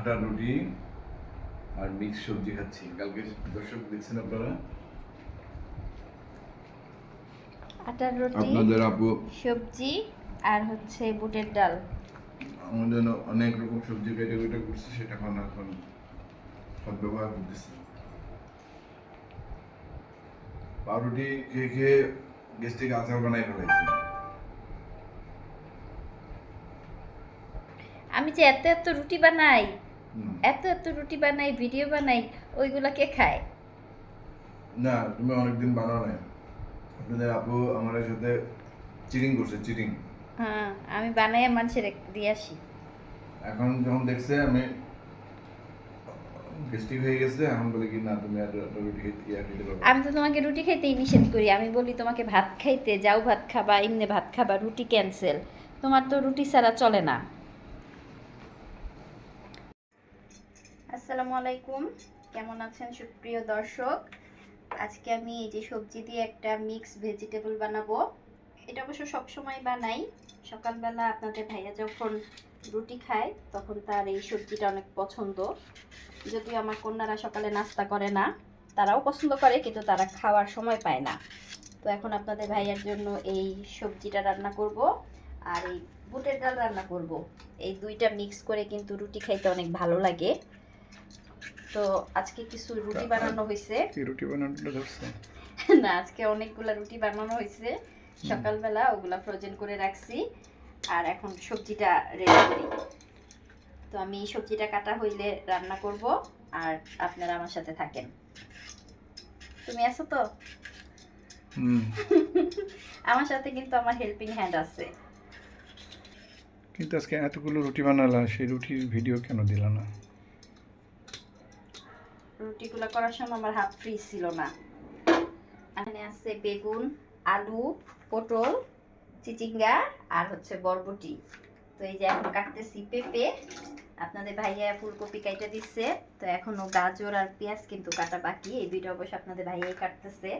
আটা রুটি আর মিক্স সবজি খাচ্ছি। কালকে দর্শক দেখছেন আপনারা? আটার রুটি আপনাদের আপু সবজি আর হচ্ছে বুটের ডাল। আমাদের জন্য অনেক রকম সবজি কেটে কেটে করছে সেটা এখন এখন সব ব্যবহার করতেছি। পাউরুটি খেয়ে খেয়ে গেস্টিক আচার বানাই ফেলাইছি। আমি যে এত এত রুটি বানাই। এত এত রুটি বানাই ভিডিও বানাই ওইগুলা কে খায়। না তুমি অনেকদিন বানাও নাই। আপনাদের আপু আমার সাথে চিটিং করছে চিটিং হ্যাঁ আমি বানাই মানুষের দিয়ে আসি। এখন যখন দেখছে আমি গেস্টিক হয়ে গেছে এখন বলে কি না তুমি আর রুটি খেতে ইয়া খেতে পারবে আমি তো তোমাকে রুটি খাইতেই নিষেধ করি। আমি বলি তোমাকে ভাত খাইতে যাও ভাত খাবা এমনি ভাত খাবা রুটি ক্যান্সেল তোমার তো রুটি ছাড়া চলে না। আসসালামু আলাইকুম। কেমন আছেন সুপ্রিয় দর্শক? আজকে আমি এই যে সবজি দিয়ে একটা মিক্স ভেজিটেবল বানাবো। এটা অবশ্য সবসময় বানাই। সকালবেলা আপনাদের ভাইয়া যখন রুটি খায়, তখন তার এই সবজিটা অনেক পছন্দ। যদিও আমার কন্যারা সকালে নাস্তা করে না, তারাও পছন্দ করে, কিন্তু তারা খাওয়ার সময় পায় না। তো এখন আপনাদের ভাইয়ার জন্য এই সবজিটা রান্না করব আর এই বুটের ডাল রান্না করব। এই দুইটা মিক্স করে কিন্তু রুটি খাইতে অনেক ভালো লাগে। তো আজকে কিছু রুটি বানানো হয়েছে কি রুটি বানানোটা ধরছে? না আজকে অনেকগুলা রুটি বানানো হয়েছে সকালবেলা ওগুলা ফ্রোজেন করে রাখছি। আর এখন সবজিটা রেডি করি। তো আমি সবজিটা কাটা হইলে রান্না করব আর আপনারা আমার সাথে থাকেন। তুমি আছো তো? হুম। আমার সাথে কিন্তু আমার হেল্পিং হ্যান্ড আছে। কিন্তু আজকে এতগুলো রুটি বানালা সেই রুটির ভিডিও কেন দিলা না? রুটিগুলো করার সময় আমার হাত ফ্রি ছিল না। এখানে আছে বেগুন, আলু, পটল, চিচিঙ্গা আর হচ্ছে বরবটি। তো এই যে এখন কাটতেছি পেঁপে। আপনাদের ভাইয়া ফুলকপি কাইটা দিচ্ছে। তো এখনও গাজর আর পেঁয়াজ কিন্তু কাটা বাকি। এই দুইটা অবশ্য আপনাদের ভাইয়াই কাটতেছে।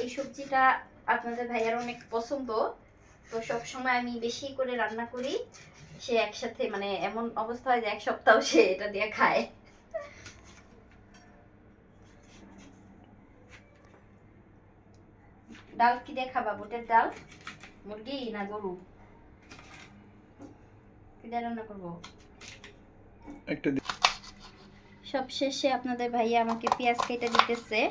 এই সবজিটা আপনাদের ভাইয়ার অনেক পছন্দ। তো সব সময় আমি বেশি করে রান্না করি। সে একসাথে মানে এমন অবস্থা হয় যে এক সপ্তাহ সে এটা দিয়ে খায়। ডাল কি দিয়ে খাবা? বুটের ডাল? মুরগি না গরু? কি দিয়ে রান্না করব? একটা দি- সব শেষে আপনাদের ভাইয়া আমাকে পেঁয়াজ কেটে দিতেছে।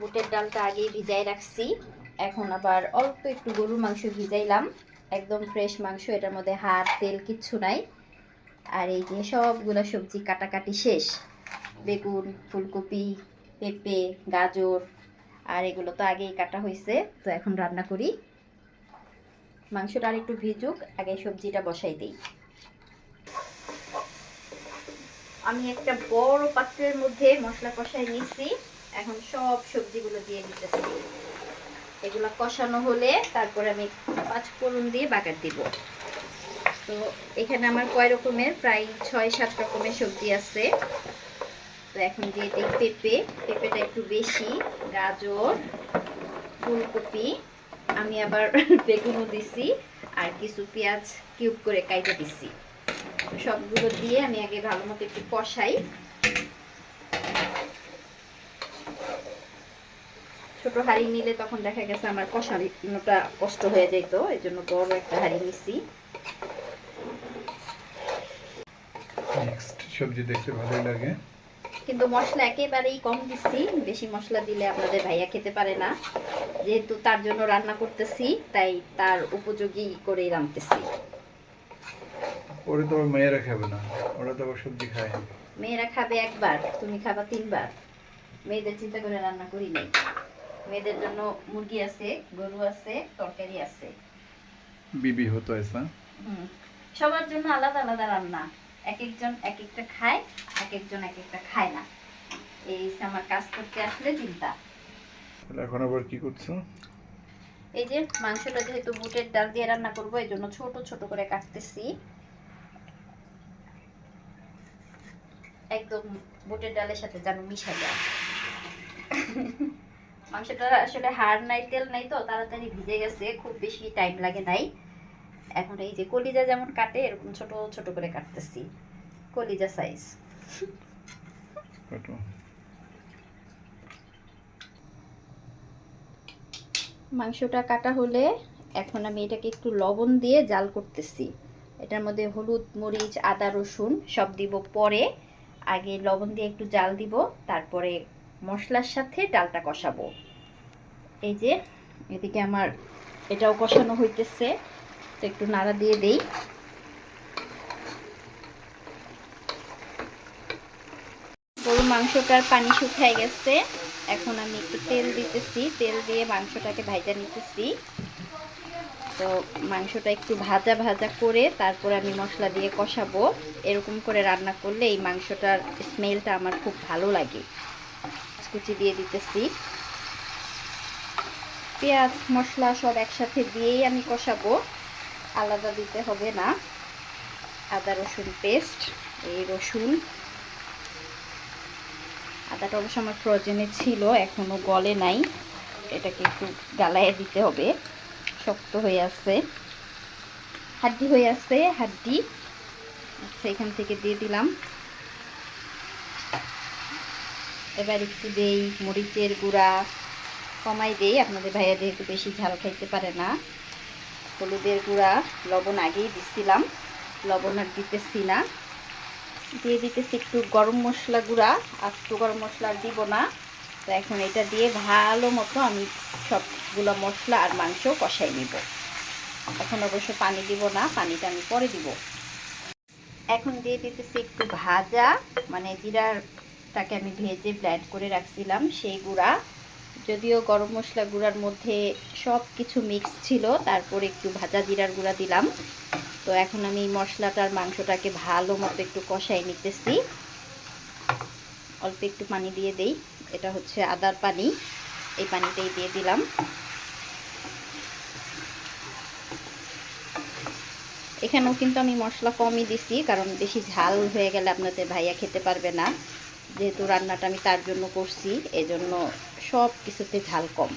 বুটের ডালটা আগেই ভিজাই রাখছি। এখন আবার অল্প একটু গরুর মাংস ভিজাইলাম। একদম ফ্রেশ মাংস এটার মধ্যে হাড় তেল কিচ্ছু নাই। আর এই যে সবগুলো সবজি কাটাকাটি শেষ। বেগুন ফুলকপি পেঁপে গাজর আর এগুলো তো আগেই কাটা হয়েছে, তো এখন রান্না করি। মাংসটা আর একটু ভিজুক, আগে সবজিটা বসাই দিই। আমি একটা বড় পাত্রের মধ্যে মশলা কষাই নিচ্ছি এখন সব সবজিগুলো দিয়ে দিতেছি। এগুলো কষানো হলে তারপরে আমি পাঁচ ফোড়ন দিয়ে বাগার দিব। তো এখানে আমার কয় রকমের, প্রায় ছয় সাত রকমের সবজি আছে। তো এখন দিয়ে দিই পেঁপে, পেঁপেটা একটু বেশি, গাজর, ফুলকপি, আমি আবার বেগুনও দিছি আর কিছু পেঁয়াজ কিউব করে কাইটে দিছি। সবগুলো দিয়ে আমি আগে ভালো মতো একটু কষাই। ছোট হাঁড়ি নিলে তখন দেখা গেছে আমার কষানোটা কষ্ট হয়ে যেত এই জন্য বড় একটা হাঁড়ি নিছি। সবজি দেখতে ভালোই লাগে। কিন্তু মশলা একেবারেই কম দিচ্ছি। বেশি মশলা দিলে আপনাদের ভাইয়া খেতে পারে না। যেহেতু তার জন্য রান্না করতেছি তাই তার উপযোগী করেই রাঁধতেছি। ওরা তো মেয়েরা খাবে না ওরা তো সবজি খায়। মেয়েরা খাবে একবার তুমি খাবা তিনবার। মেয়েদের চিন্তা করে রান্না করি নাই। মেয়েদের জন্য মুরগি আছে গরু আছে তরকারি আছে। বিবি হতো এসা হুম। সবার জন্য আলাদা আলাদা রান্না। এক একজন এক একটা খায় এক একজন এক একটা খায় না। এই আমার কাজ করতে আসলে চিন্তা। এখন আবার কি করছ? এই যে মাংসটা যেহেতু বুটের ডাল দিয়ে রান্না করব এই জন্য ছোট ছোট করে কাটতেছি। একদম বুটের ডালের সাথে যেন মিশা যায়। মাংসটা আসলে হাড় নাই তেল নাই তো তাড়াতাড়ি ভিজে গেছে খুব বেশি টাইম লাগে নাই। এখন এই যে কলিজা যেমন কাটে এরকম ছোট ছোট করে কাটতেছি। কলিজা সাইজ মাংসটা কাটা হলে এখন আমি এটাকে একটু লবণ দিয়ে জাল করতেছি। এটার মধ্যে হলুদ মরিচ আদা রসুন সব দিব পরে। আগে লবণ দিয়ে একটু জাল দিব তারপরে মশলার সাথে ডালটা কষাবো। এই যে এদিকে আমার এটাও কষানো হইতেছে। তো একটু নাড়া দিয়ে দেই। গরু মাংসটার পানি শুকিয়ে গেছে। এখন আমি একটু তেল দিতেছি। তেল দিয়ে মাংসটাকে ভাজা নিতেছি। তো মাংসটা একটু ভাজা ভাজা করে তারপর আমি মশলা দিয়ে কষাবো। এরকম করে রান্না করলে এই মাংসটার স্মেলটা আমার খুব ভালো লাগে। কুচি দিয়ে দিতেছি। পেঁয়াজ, মশলা সব একসাথে দিয়েই আমি কষাবো। আলাদা দিতে হবে না। আদা, রসুন পেস্ট এই রসুন। আদাটা অবশ্য আমার ফ্রোজেনে ছিল এখনও গলে নাই। এটাকে একটু গালায় দিতে হবে। শক্ত হয়ে আছে। হাড্ডি হয়ে আছে, হাড্ডি। আচ্ছা এখান থেকে দিয়ে দিলাম। এবার একটু দেই, মরিচের গুঁড়া। কমাই দেই, আপনাদের ভাইয়া যেহেতু বেশি ঝাল খাইতে পারে না। হলুদের গুঁড়া, লবণ আগেই দিছিলাম। লবণ আর দিতেছি না। দিয়ে দিতেছি একটু গরম মশলা গুঁড়া। আস্ত গরম মশলা আর দিব না। তো এখন এটা দিয়ে ভালো মতো আমি সবগুলো মশলা আর মাংস কষাই নিব। এখন অবশ্য পানি দিব না, পানিটা আমি পরে দিব। এখন দিয়ে দিতেছি একটু ভাজা মানে জিরারটাকে আমি ভেজে ব্ল্যান্ড করে রাখছিলাম, সেই গুঁড়া। যদিও গরম মশলা গুঁড়ার মধ্যে সব কিছু মিক্স ছিল, তারপরে একটু ভাজা জিরার গুঁড়া দিলাম। তো এখন আমি মশলাটার মাংসটাকে ভালো মতো একটু কষাই নিতেছি। অল্প একটু পানি দিয়ে দেই, এটা হচ্ছে আদার পানি। এই পানিটাই দিয়ে দিলাম। এখানেও কিন্তু আমি মশলা কমই দিছি, কারণ বেশি ঝাল হয়ে গেলে আপনাদের ভাইয়া খেতে পারবে না। যেহেতু রান্নাটা আমি তার জন্য করছি, এজন্য সব কিছুতে ঝাল কম।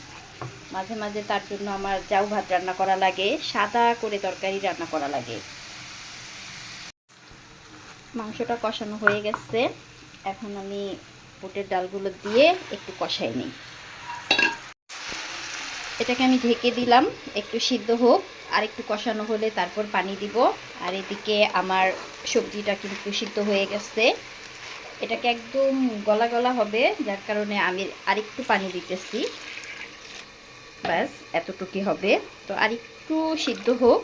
মাঝে মাঝে তার জন্য আমার জাউ ভাত রান্না করা লাগে, সাদা করে তরকারি রান্না করা লাগে। মাংসটা কষানো হয়ে গেছে। এখন আমি বুটের ডালগুলো দিয়ে একটু কষাই নিই। এটাকে আমি ঢেকে দিলাম, একটু সিদ্ধ হোক, আর একটু কষানো হলে তারপর পানি দিব। আর এদিকে আমার সবজিটা কিন্তু সিদ্ধ হয়ে গেছে। এটাকে একদম গলা গলা হবে, যার কারণে আমি আরেকটু পানি দিতেছি। ব্যাস, এতটুকুই হবে। তো আর একটু সিদ্ধ হোক,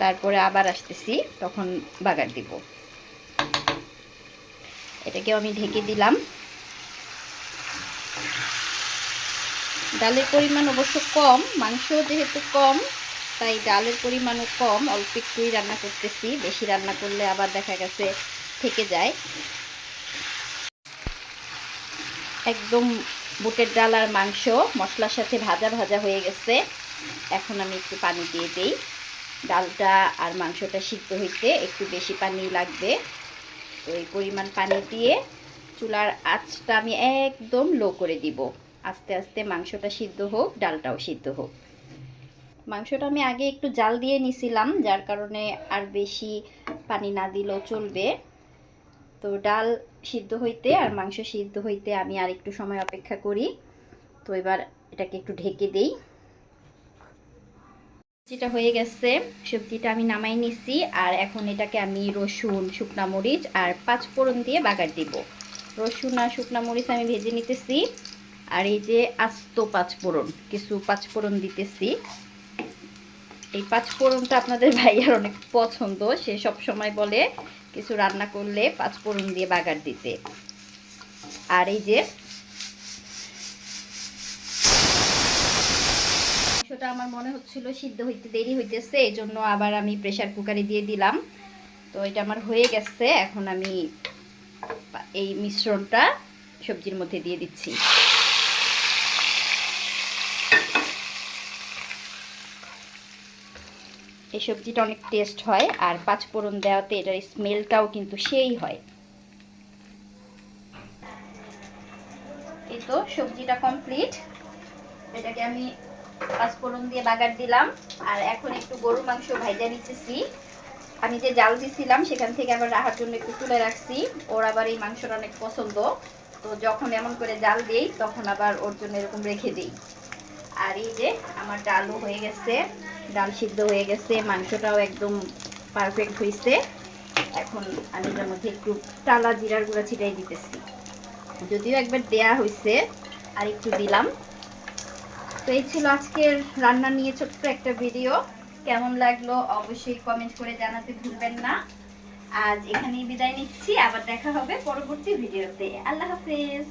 তারপরে আবার আসতেছি, তখন বাগার দিব। এটাকে আমি ঢেকে দিলাম। ডালের পরিমাণ অবশ্য কম মাংস যেহেতু কম, তাই ডালের পরিমাণও কম। অল্প একটুই রান্না করতেছি, বেশি রান্না করলে আবার দেখা গেছে থেকে যায়। একদম বুটের ডাল আর মাংস, মশলার সাথে ভাজা ভাজা হয়ে গেছে। এখন আমি একটু পানি দিয়ে দিই। ডালটা আর মাংসটা সিদ্ধ হইতে একটু বেশি পানি লাগবে। তো এই পরিমাণ পানি দিয়ে চুলার আঁচটা আমি একদম লো করে দিব। আস্তে আস্তে মাংসটা সিদ্ধ হোক, ডালটাও সিদ্ধ হোক। মাংসটা আমি আগে একটু জাল দিয়ে নিছিলাম, যার কারণে আর বেশি পানি না দিলেও চলবে। তো ডাল সিদ্ধ হইতে আর মাংস সিদ্ধ হইতে আমি আর একটু সময় অপেক্ষা করি। তো এবার এটাকে একটু ঢেকে দেই। যেটা হয়ে গেছে, সবজিটা আমি নামাই নিছি আর এখন এটাকে আমি রসুন, শুকনা মরিচ আর পাঁচ ফোড়ন দিয়ে বাগার দিব। রসুন আর শুকনা মরিচ আমি ভেজে নিতেছি আর এই যে আস্ত পাঁচ ফোড়ন কিছু পাঁচ ফোড়ন দিতেছি। এই পাঁচ ফোড়নটা আপনাদের ভাইয়ার অনেক পছন্দ, সে সব সময় বলে কিছু রান্না করলে পাঁচ ফোড়ন দিয়ে বাগার দিতে। আর এই যে মাংসটা আমার মনে হচ্ছিল সিদ্ধ হইতে দেরি হইতেছে এই জন্য আবার আমি প্রেসার কুকারে দিয়ে দিলাম। তো এটা আমার হয়ে গেছে, এখন আমি এই মিশ্রণটা সবজির মধ্যে দিয়ে দিচ্ছি। এই সবজিটা অনেক টেস্ট হয়, আর পাঁচ ফোড়ন দেওয়াতে এটার স্মেলটাও কিন্তু সেই হয়। এই তো সবজিটা কমপ্লিট এটাকে আমি পাঁচ ফোড়ন দিয়ে বাগার দিলাম, আর এখন একটু গরু মাংস ভাইজা নিতেছি। আমি যে জাল দিছিলাম, সেখান থেকে আবার রাখার জন্য একটু তুলে রাখছি। ওর আবার এই মাংসটা অনেক পছন্দ। তো যখন এমন করে জাল দিই, তখন আবার ওর জন্য এরকম রেখে দিই। আর এই যে আমার ডালও হয়ে গেছে। ডাল সিদ্ধ হয়ে গেছে, মাংসটাও একদম পারফেক্ট হয়েছে। এখন আমি এটার মধ্যে একটু টালা জিরার গুঁড়া ছিটাই দিতেছি। যদিও একবার দেয়া হয়েছে, আর একটু দিলাম। তো এই ছিল আজকের রান্না নিয়ে ছোট্ট একটা ভিডিও কেমন লাগল অবশ্যই কমেন্ট করে জানাতে ভুলবেন না। আজ এখানেই বিদায় নিচ্ছি, আবার দেখা হবে পরবর্তী ভিডিওতে আল্লাহ হাফেজ।